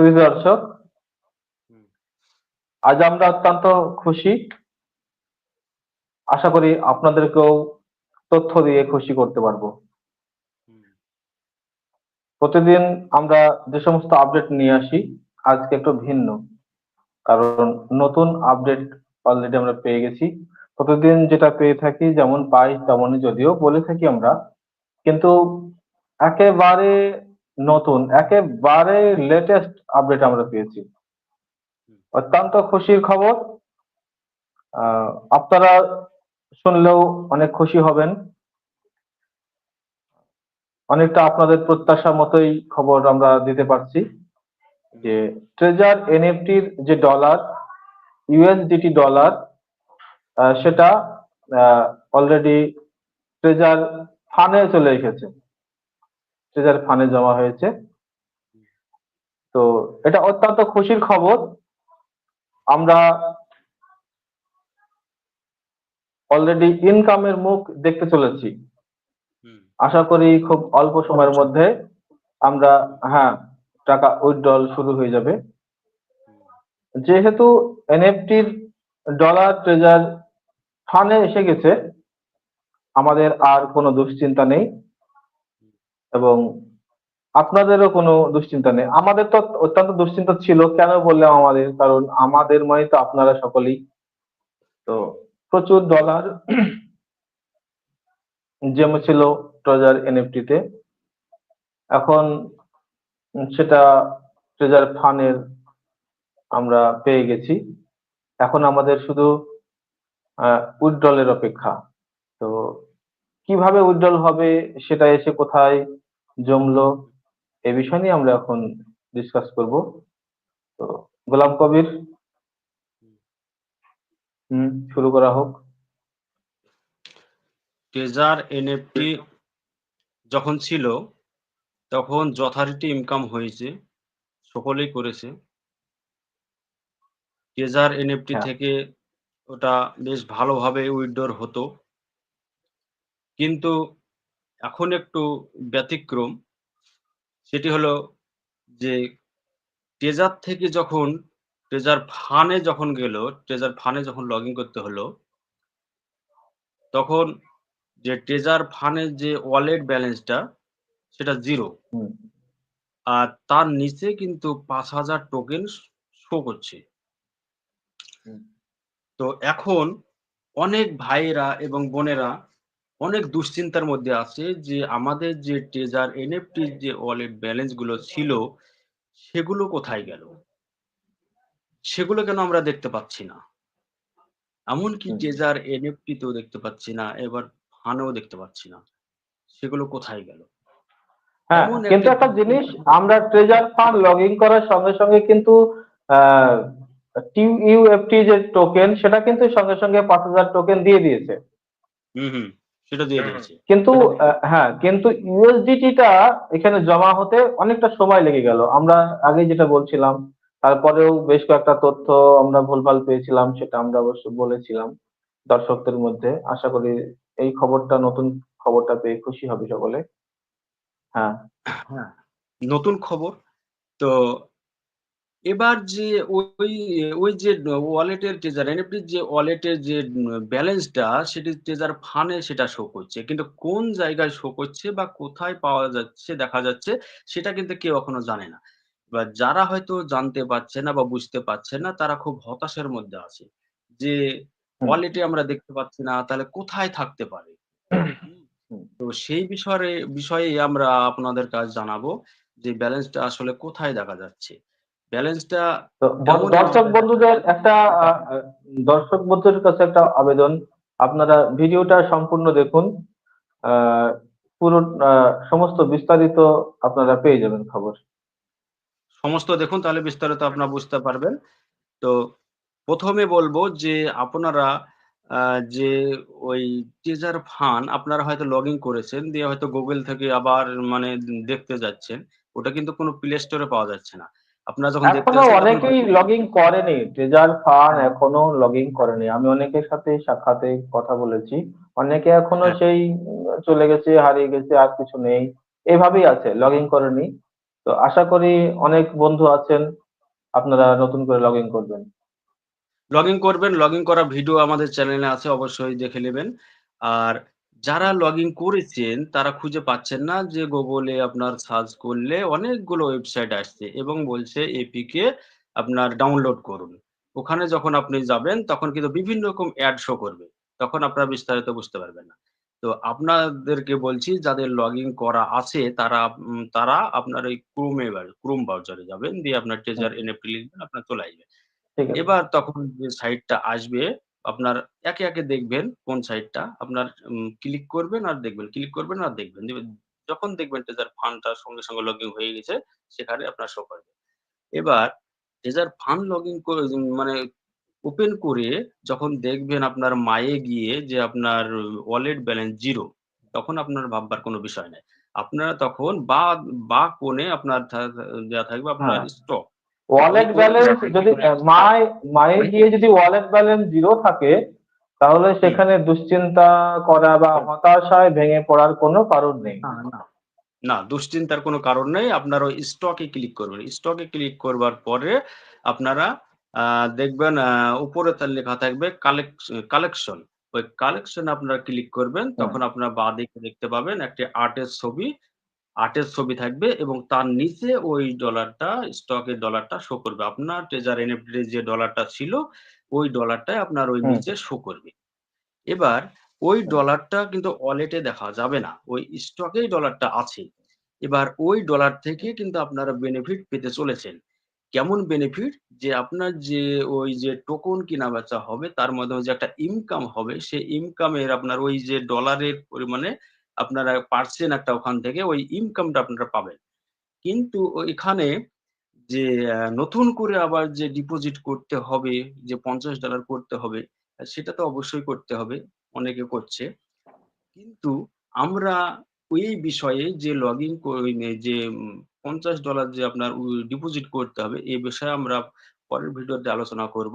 সুধী দর্শক আজ আমরা অত্যন্ত খুশি। আশা করি আপনাদেরকেও তথ্য দিয়ে খুশি করতে পারব। প্রতিদিন আমরা যে সমস্ত আপডেট নিয়ে আসি আজকে একটু ভিন্ন। কারণ নতুন আপডেট অলরেডি আমরা পেয়ে গেছি। প্রতিদিন যেটা পেয়ে থাকি যেমন পাই তেমনই যদিও বলে থাকি আমরা। কিন্তু একেবারে নতুন একেবারে লেটেস্ট আপডেট আমরা পেয়েছি। অত্যন্ত খুশির খবর। আহ, আপনারা শুনলেও অনেক খুশি হবেন। অনেকটা আপনাদের প্রত্যাশা মতোই খবর আমরা দিতে পারছি যে ট্রেজার এনএফটির যে ডলার ইউএসডিটি ডলার সেটা অলরেডি ট্রেজার ফানে চলে এসেছে। ট্রেজার ফানে জমা হয়েছে। তো এটা অত্যন্ত খুশির খবর। আমরা অলরেডি ইনকামের মুখ দেখতে চলেছি। আশা করি খুব অল্প সময়ের মধ্যে আমরা হ্যাঁ টাকা উইথড্রল শুরু হয়ে যাবে। যেহেতু এনএফটির ডলার ট্রেজার ফানে এসে গেছে আমাদের আর কোনো দুশ্চিন্তা নেই। এবং আপনাদেরও কোনো দুশ্চিন্তা নেই। আমাদের তো অত্যন্ত দুশ্চিন্তা ছিল, কেন বললাম আমাদের? কারণ আমাদের মনে তো আপনারা সকলেই। তো প্রচুর ডলার জমে ছিল ট্রেজার এনএফটিতে এখন সেটা ট্রেজার ফানের আমরা পেয়ে গেছি। এখন আমাদের শুধু উইথড্রলের অপেক্ষা। তো কীভাবে উইথড্রল হবে সেটা এসে কোথায় জমলো এ বিষয় নিয়ে আমরা এখন ডিসকাস করব। তো গোলাম কবির হুম শুরু করা হোক। ট্রেজার এনএফটি যখন ছিল তখন যথারীতি ইনকাম হয়েছে সকলেই করেছে। ট্রেজার এনএফটি হ্যাঁ। থেকে ওটা বেশ ভালোভাবে উইথড্রর হতো। কিন্তু এখন একটু ব্যতিক্রম। সেটি হলো যে ট্রেজার থেকে যখন ট্রেজার ফানে যখন গেল ট্রেজার ফানে যখন লগ ইন করতে হলো তখন যে ট্রেজার ফানের যে ওয়ালেট ব্যালেন্সটা সেটা জিরো আর তার নিচে কিন্তু পাঁচ হাজার টোকেন শো করছে। তো এখন অনেক ভাইয়েরা এবং বোনেরা অনেক দুশ্চিন্তার মধ্যে আছে যে আমাদের যে ট্রেজার এনএফটির যে ওয়ালেট ব্যালেন্সগুলো ছিল সেগুলো কোথায় গেল? সেগুলো কেন আমরা দেখতে পাচ্ছি না? এমনকি। ট্রেজার এনএফটি তেও দেখতে পাচ্ছি না এবার ফানেও দেখতে পাচ্ছি না। সেগুলো কোথায় গেল? হ্যাঁ কিন্তু একটা- জিনিস আমরা ট্রেজার ফান্ড লগ ইন করার সঙ্গে সঙ্গে কিন্তু টিউইউএফটি যে টোকেন সেটা কিন্তু সঙ্গে সঙ্গে পাঁচ হাজার টোকেন দিয়ে দিয়েছে। হুম হুম। সেটা দিয়ে দিয়েছে কিন্তু আহ, হ্যাঁ কিন্তু ইউএসডিটিটা এখানে জমা হতে অনেকটা সময় লেগে গেল। আমরা আগে যেটা বলছিলাম তারপরেও বেশ কয়েকটা তথ্য আমরা ভুলভাল পেয়েছিলাম সেটা আমরা অবশ্য বলেছিলাম দর্শকদের মধ্যে। আশা করি এই খবরটা নতুন খবরটা পেয়ে খুশি হবে সকলে। হ্যাঁ। হ্যাঁ নতুন খবর। তো এবার যে ওই ওই যে ওয়ালেটের ট্রেজার এনএফটির যে ওয়ালেটের যে ব্যালেন্সটা সেটি ট্রেজার ফানে সেটা শো করছে। কিন্তু কোন জায়গায় শো করছে বা কোথায় পাওয়া যাচ্ছে দেখা যাচ্ছে সেটা কিন্তু কেউ এখনও জানে না। বা যারা হয়তো জানতে পারছে না বা বুঝতে পারছে না তারা খুব হতাশার মধ্যে আছে যে ওয়ালেটে আমরা দেখতে পাচ্ছি না তাহলে কোথায় থাকতে পারে? তো সেই বিষয়ে বিষয়ে আমরা আপনাদের কাজ জানাব যে ব্যালেন্সটা আসলে কোথায় দেখা যাচ্ছে। ব্যালেন্সটা দর্শক বন্ধুদের একটা দর্শক বন্ধুদের কাছে একটা আবেদন। আপনারা ভিডিওটা সম্পূর্ণ দেখুন। পুরো সমস্ত বিস্তারিত আপনারা পেয়ে যাবেন খবর। সমস্ত দেখুন তাহলে বিস্তারিত আপনারা বুঝতে পারবেন। তো প্রথমে বলব যে আপনারা যে ওই টিজার ফান আপনারা হয়তো লগ ইন করেছেন দিয়ে হয়তো গুগল থেকে আবার মানে দেখতে যাচ্ছেন। ওটা কিন্তু কোনো প্লে স্টোরে পাওয়া যাচ্ছে না। আপনারা যখন এখনও অনেকেই লগ ইন করেনি। ট্রেজার ফান্ড এখনও লগ ইন করেনি। আমি অনেকের সাথে সাক্ষাতে কথা বলেছি। অনেকে এখনও হ্যাঁ। সেই চলে গেছে হারিয়ে গেছে আর কিছু নেই। এভাবেই আছে লগ ইন করেনি। তো আশা করি অনেক বন্ধু আছেন আপনারা নতুন করে লগ ইন করবেন। লগ ইন করবেন লগ ইন করা ভিডিও আমাদের চ্যানেলে আছে অবশ্যই দেখে নেবেন। আর যারা লগ ইন করেছেন তারা খুঁজে পাচ্ছেন না যে গুগলে আপনার সার্চ করলে অনেকগুলো ওয়েবসাইট আসছে এবং বলছে এপিকে আপনার ডাউনলোড করুন। ওখানে যখন আপনি যাবেন তখন কিন্তু বিভিন্ন রকম অ্যাড শো করবে। তখন আপনারা বিস্তারিত বুঝতে পারবেন না। তো আপনাদেরকে বলছি যাদের লগ ইন করা আছে তারা তারা আপনার ওই ক্রোমে ক্রোম ব্রাউজারে যাবেন দিয়ে আপনার ট্রেজার এনএফটি লিখবেন আপনার চলে আসবে। ঠিক এবার তখন যে সাইটটা আসবে আপনার একে একে দেখবেন কোন সাইটটা আপনার ক্লিক করবেন আর দেখবেন। ক্লিক করবেন আর দেখবেন। যখন দেখবেন ট্রেজার ফান্ডটা সঙ্গে সঙ্গে লগ ইন হয়ে গেছে সেখানে আপনার শো করবে। এবার ট্রেজার ফান্ড লগ ইন করে মানে ওপেন করে যখন দেখবেন আপনার মায়ে গিয়ে যে আপনার ওয়ালেট ব্যালেন্স জিরো তখন আপনার ভাববার কোনো বিষয় নাই। আপনারা তখন বা বা কোণে আপনার দেয়া থাকবে আপনার হ্যাঁ। স্টক ওয়ালেট ব্যালেন্স যদি মায় মায়ে গিয়ে যদি ওয়ালেট ব্যালেন্স জিরো থাকে তাহলে সেখানে দুশ্চিন্তা করা বা হতাশায় ভেঙে পড়ার কোনো কারণ নেই। না দুশ্চিন্তার কোনো কারণ নেই। আপনার ওই স্টকে ক্লিক করবেন। স্টকে ক্লিক করবার পরে আপনারা দেখবেন আহ, উপরে তার লেখা থাকবে কালেকশন ওই কালেকশন আপনারা ক্লিক করবেন তখন আপনারা বাঁ দিকে দেখতে পাবেন একটি আর্টের ছবি। আর্টের ছবি থাকবে এবং তার নিচে ওই ডলারটা স্টকের ডলারটা শো করবে। আপনার ট্রেজার এনএফটি যে ডলারটা ছিল ওই ডলারটাই আপনার ওই নিচে শো করবে। এবার ওই ডলারটা কিন্তু ওয়ালেটে দেখা যাবে না ওই স্টকেই ডলারটা আছে। এবার ওই ডলার থেকে কিন্তু আপনারা বেনিফিট পেতে চলেছেন। কেমন বেনিফিট যে আপনার যে ওই যে টোকন কিনা বেচা হবে তার মাধ্যমে যে একটা ইনকাম হবে সেই ইনকামের আপনার ওই যে ডলারের পরিমাণে আপনারা পারছেন একটা ওখান থেকে, ওই ইনকামটা আপনারা পাবেন। কিন্তু এখানে যে নতুন করে আবার যে ডিপোজিট করতে হবে, যে পঞ্চাশ ডলার করতে হবে, সেটা তো অবশ্যই করতে হবে, অনেকে করছে। কিন্তু আমরা ওই বিষয়ে যে লগ ইন যে পঞ্চাশ ডলার যে আপনার ডিপোজিট করতে হবে এই বিষয়ে আমরা পরের ভিডিওতে আলোচনা করব।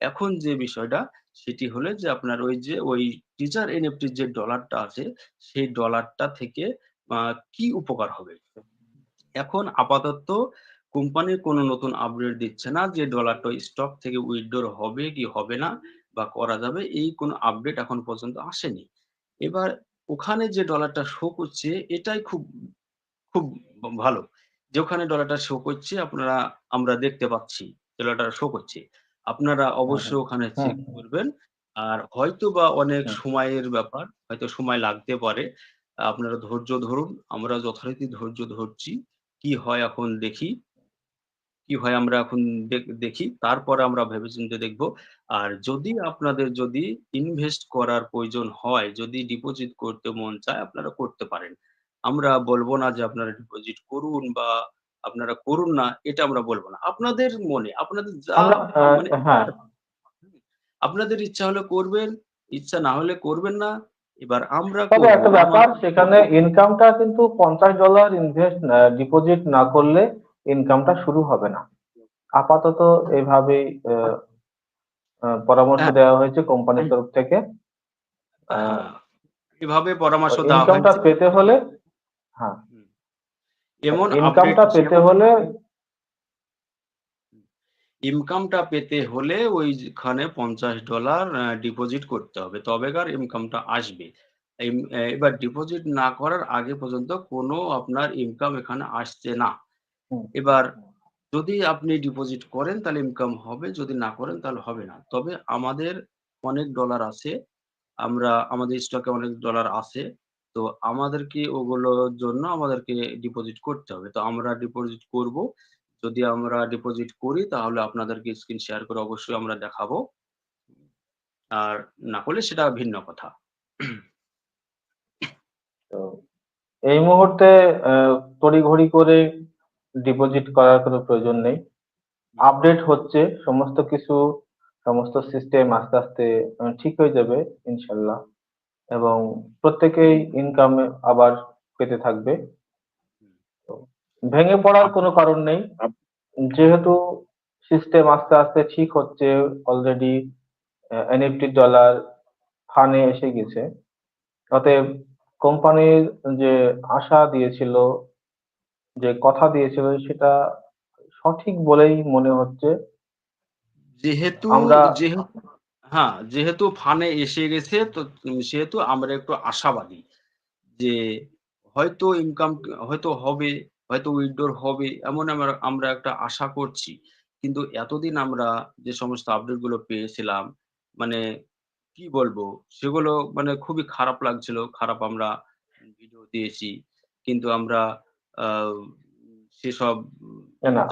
এখন যে বিষয়টা সেটি হলে যে আপনার ওই যে ওই টিচার এনএফটির যে ডলারটা আছে, সেই ডলারটা থেকে কি উপকার হবে? এখন আপাতত কোম্পানির কোনো নতুন আপডেট দিচ্ছে না যে ডলারটা স্টক থেকে উইথড্র হবে কি হবে না বা করা যাবে, এই কোনো আপডেট এখন পর্যন্ত আসেনি। এবার ওখানে যে ডলারটা শো করছে, এটাই খুব খুব ভালো। যে ওখানে ডলারটা শো করছে, আপনারা, আমরা দেখতে পাচ্ছি ডলারটা শো করছে। আপনারা অবশ্যই ওখানে চেক করবেন। আর হয়তো বা অনেক সময়ের ব্যাপার হয়তো সময় লাগতে পারে। আপনারা ধৈর্য ধরুন আমরা যথারীতি ধৈর্য ধরছি। কি হয় এখন দেখি। কি হয় আমরা এখন দেখ- তারপরে আমরা ভেবেচিন্তে দেখব। আর যদি আপনাদের যদি ইনভেস্ট করার প্রয়োজন হয় যদি ডিপোজিট করতে মন চায় আপনারা করতে পারেন। আমরা বলব না যে আপনারা ডিপোজিট করুন বা আপনারা করুন না এটা আমরা বলব না। আপনাদের মনে আপনাদের হ্যাঁ। আপনাদের ইচ্ছা হলে করবেন ইচ্ছা না হলে করবেন না। এবার আমরা তবে একটা ব্যাপার সেখানে ইনকামটা কিন্তু পঞ্চাশ ডলার ইনভেস্ট ডিপোজিট না করলে ইনকামটা শুরু হবে না। আপাতত আহ, পরামর্শ হ্যাঁ। দেওয়া হয়েছে কোম্পানির তরফ থেকে। এভাবে পরামর্শ দেওয়া ইনকামটা হয়েছে। পেতে হলে হ্যাঁ। এমন ইনকামটা পেতে হলে ইনকামটা পেতে হলে ওইখানে পঞ্চাশ ডলার ডিপোজিট করতে হবে। তবেকার ইনকামটা আসবে। এবার ডিপোজিট না করার আগে পর্যন্ত কোনো আপনার ইনকাম এখানে আসছে না। এবার যদি আপনি ডিপোজিট করেন তাহলে ইনকাম হবে। যদি না করেন তাহলে হবে না। তবে আমাদের অনেক ডলার আছে। আমরা আমাদের স্টকে অনেক ডলার আছে। তো আমাদেরকে ওগুলোর জন্য আমাদেরকে ডিপোজিট করতে হবে। তো আমরা ডিপোজিট করব। যদি আমরা ডিপোজিট করি তাহলে আপনাদেরকে স্ক্রিন শেয়ার করে অবশ্যই আমরা দেখাবো। আর না করলে সেটা ভিন্ন কথা। তো এই মুহূর্তে তড়িঘড়ি করে ডিপোজিট করার কোনো প্রয়োজন নেই। আপডেট হচ্ছে সমস্ত কিছু সমস্ত সিস্টেম আস্তে আস্তে ঠিক হয়ে যাবে ইনশাল্লাহ। এবং প্রত্যেকেই ইনকাম আবার পেতে থাকবে। ভেঙে পড়ার কোনো কারণ নেই। যেহেতু সিস্টেম আস্তে আস্তে ঠিক হচ্ছে অলরেডি এনএফটি ডলার ফানে এসে গেছে। অতএব কোম্পানির যে আশা দিয়েছিল যে কথা দিয়েছিল সেটা সঠিক বলেই মনে হচ্ছে। যেহেতু আমরা- যেহেতু হ্যাঁ যেহেতু ফানে এসে গেছে তো সেহেতু আমরা একটু আশাবাদী যে হয়তো ইনকাম হয়তো হবে, হয়তো উইথড্র হবে এমন আমরা আমরা একটা আশা করছি। কিন্তু এতদিন আমরা যে সমস্ত আপডেটগুলো পেয়েছিলাম মানে কি বলব সেগুলো মানে খুবই খারাপ লাগছিল। খারাপ আমরা ভিডিও দিয়েছি। কিন্তু আমরা সেসব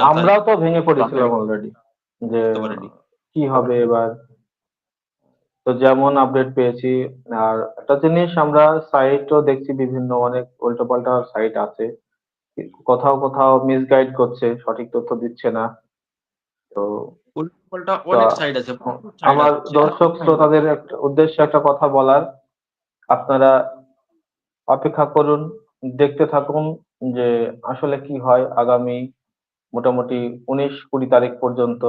আমরাও তো ভেঙে পড়েছিলাম অলরেডি যে কি হবে এবার তো যেমন আপডেট পেয়েছি আর একটা জিনিস আমরা সাইটও দেখছি বিভিন্ন অনেক উল্টোপাল্টা সাইট আছে। কোথাও কোথাও মিসগাইড করছে সঠিক তথ্য দিচ্ছে না। তো উল্টোপাল্টা অনেক সাইড আছে। আমার দর্শক শ্রোতাদের একটা উদ্দেশ্যে একটা কথা বলার। আপনারা অপেক্ষা করুন দেখতে থাকুন যে আসলে কি হয় আগামী মোটামুটি উনিশ কুড়ি তারিখ পর্যন্ত।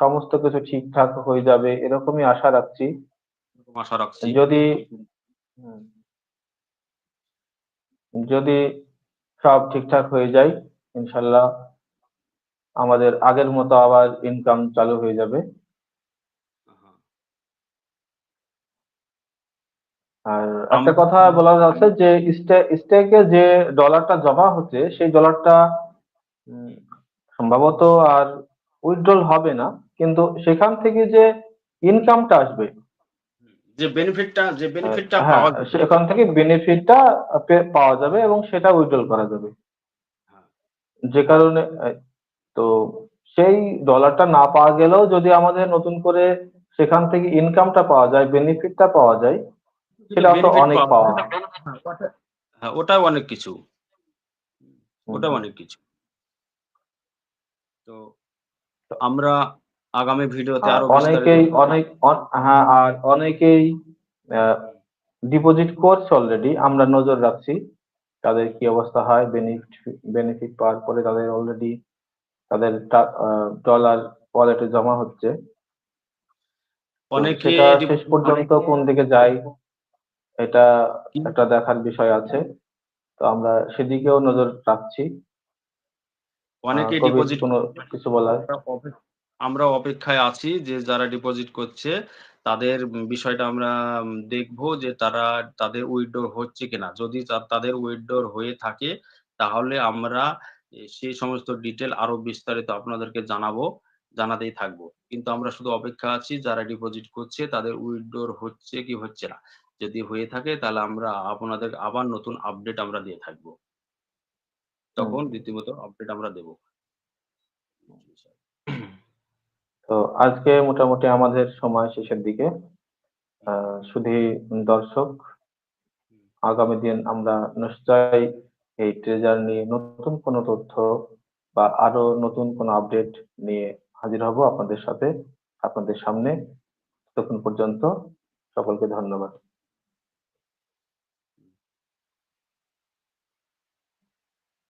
সমস্ত কিছু ঠিকঠাক হয়ে যাবে এরকমই আশা রাখছি আশা রাখছি। যদি যদি সব ঠিকঠাক হয়ে যায় ইনশাল্লাহ আমাদের আগের মতো আবার ইনকাম চালু হয়ে যাবে। আর একটা কথা বলা যাচ্ছে যে স্টেকে যে ডলারটা জমা হচ্ছে সেই ডলারটা সম্ভবত আর উইথড্রল হবে না কিন্তু সেখান থেকে যে ইনকামটা আসবে যে বেনিফিটটা যে বেনিফিটটা হ্যাঁ পাওয়া যাবে। সেখান থেকে বেনিফিটটা পাওয়া যাবে এবং সেটা উইথড্রল করা যাবে। হ্যাঁ। যে কারণে তো সেই ডলারটা না পাওয়া গেলেও যদি আমাদের নতুন করে সেখান থেকে ইনকামটা পাওয়া যায় বেনিফিটটা পাওয়া যায় সেটা তো অনেক পাওয়া- হ্যাঁ ওটাও অনেক কিছু। হুম। অনেক কিছু। তো আমরা আগামী ভিডিওতে আরও অনেকেই অনেক হ্যাঁ আর অনেকেই ডিপোজিট করছে অলরেডি আমরা নজর রাখছি তাদের কি অবস্থা হয় বেনিফিট বেনিফিট পাওয়ার পরে তাদের অলরেডি তাদের ডলার ওয়ালেটে জমা হচ্ছে। তো অনেকে শেষ পর্যন্ত কোন দিকে যায় এটা একটা দেখার বিষয় আছে। তো আমরা সেদিকেও নজর রাখছি। অনেকে ডিপোজিট কিছু বলার? আমরা অপেক্ষায় আছি যে যারা ডিপোজিট করছে তাদের বিষয়টা আমরা দেখব যে তারা তাদের উইথড্র হচ্ছে কিনা। যদি তাদের উইথড্র হয়ে থাকে তাহলে আমরা সেই সমস্ত ডিটেল আরও বিস্তারিত আপনাদেরকে জানাব জানাতেই থাকব। কিন্তু আমরা শুধু অপেক্ষা আছি যারা ডিপোজিট করছে তাদের উইথড্র হচ্ছে কি হচ্ছে না। যদি হয়ে থাকে তাহলে আমরা আপনাদের আবার নতুন আপডেট আমরা দিয়ে থাকব। তখন রীতিমতো আপডেট আমরা দেবো। তো আজকে মোটামুটি আমাদের সময় শেষের দিকে। শুধু দর্শক আগামী দিন আমরা নিশ্চয়ই এই ট্রেজার নিয়ে নতুন কোনো তথ্য বা আরও নতুন কোনো আপডেট নিয়ে হাজির হব আপনাদের সাথে আপনাদের সামনে। তখন পর্যন্ত সকলকে ধন্যবাদ।